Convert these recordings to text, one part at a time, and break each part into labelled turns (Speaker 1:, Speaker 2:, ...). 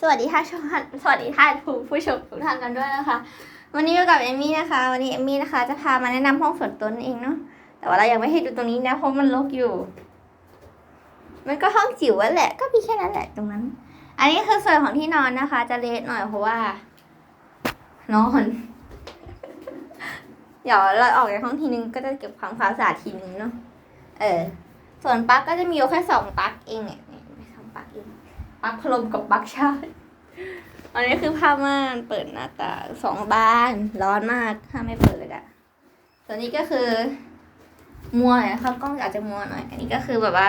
Speaker 1: สวัสดีท่านชมสวัสดีท่านผู้ชมทุกท่านกันด้วยนะคะ วันนี้อยู่กับเอมมี่นะคะ วันนี้เอมมี่นะคะ จะพามาแนะนำห้องส่วนตัวนั่นเองเนาะแต่ว่าเรายังไม่ให้ดูตรงนี้นะเพราะมันรกอยู่ มันก็ห้องจิ๋วแหละก็มีแค่นั้นแหละตรงนั้น อันนี้คือส่วนของที่นอนนะคะ จะเละหน่อยเพราะว่า นอนเดี๋ยวเราออกจากห้องทีนึงก็จะเก็บความความสะอาดทีนึงเนาะเออ ส่วนปลั๊กก็จะมีอยู่แค่สองปลั๊กเองเนี่ย ปลั๊กพัดลมกับปั๊กชาร์จอันนี้คือผ้าม่านเปิดหน้าต่างสองบานร้อนมากถ้าไม่เปิดอะส่วนนี้ก็คือ มัวหน่อยนะคะกล้องอาจจะมัวหน่อย อันนี้ก็คือแบบว่า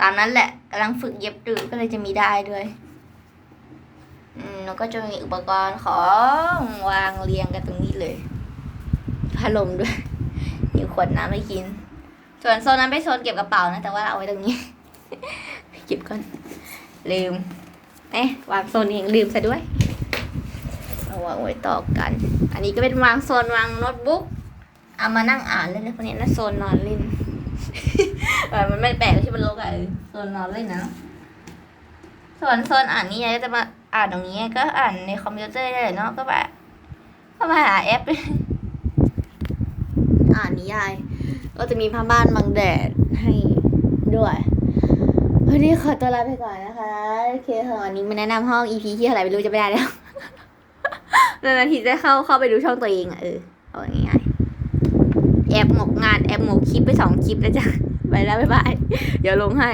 Speaker 1: ตามนั้นแหละกำลังฝึกเย็บดูก็เลยจะมีได้ด้วยอืมแล้วก็จะมีอุปกรณ์ของวางเรียงกันตรงนี้เลยพัดลมด้วย มีขวดน้ำให้กิน ส่วนโซนนั้นเป็นโซนเก็บกระเป๋านะ แต่ว่าเอาไว้ตรงนี้ ก็บก่อน ลืมเอ๊ะวางโซนเองลืมซะด้วยเอาวางไว้ต่อกัน อันนี้ก็เป็นวางโซนวางโน้ตบุ๊กเอามานั่งอ่านเล่นนะพวกนี้นะโซนนอนเล่นมันไม่แปลกที่มันลกอะโซนนอนเล่นนะส่วนโซนอ่านนี่ยายก็จะมาอ่านตรงนี้ก็อ่านในคอมพิวเตอร์ได้เลยเนาะก็แบบก็มาหาแอปอ่านนิยาย ก็จะมีผ้าบ้านบังแดดให้ด้วย วันนี้ขอตัวลาไปก่อนนะคะโอเคค่ะวันนี้มาแนะนำห้อง EP ที่เท่าไหร่ไม่รู้จะไม่ได้แล้วนานทีจะเข้าเข้าไปดูช่องตัวเองอะเออเอาง่ายๆแอบหมกงานแอบหมกคลิปไปสองคลิปแล้วจ้ะไปแล้วบ๊ายบายเดี๋ยวลงให้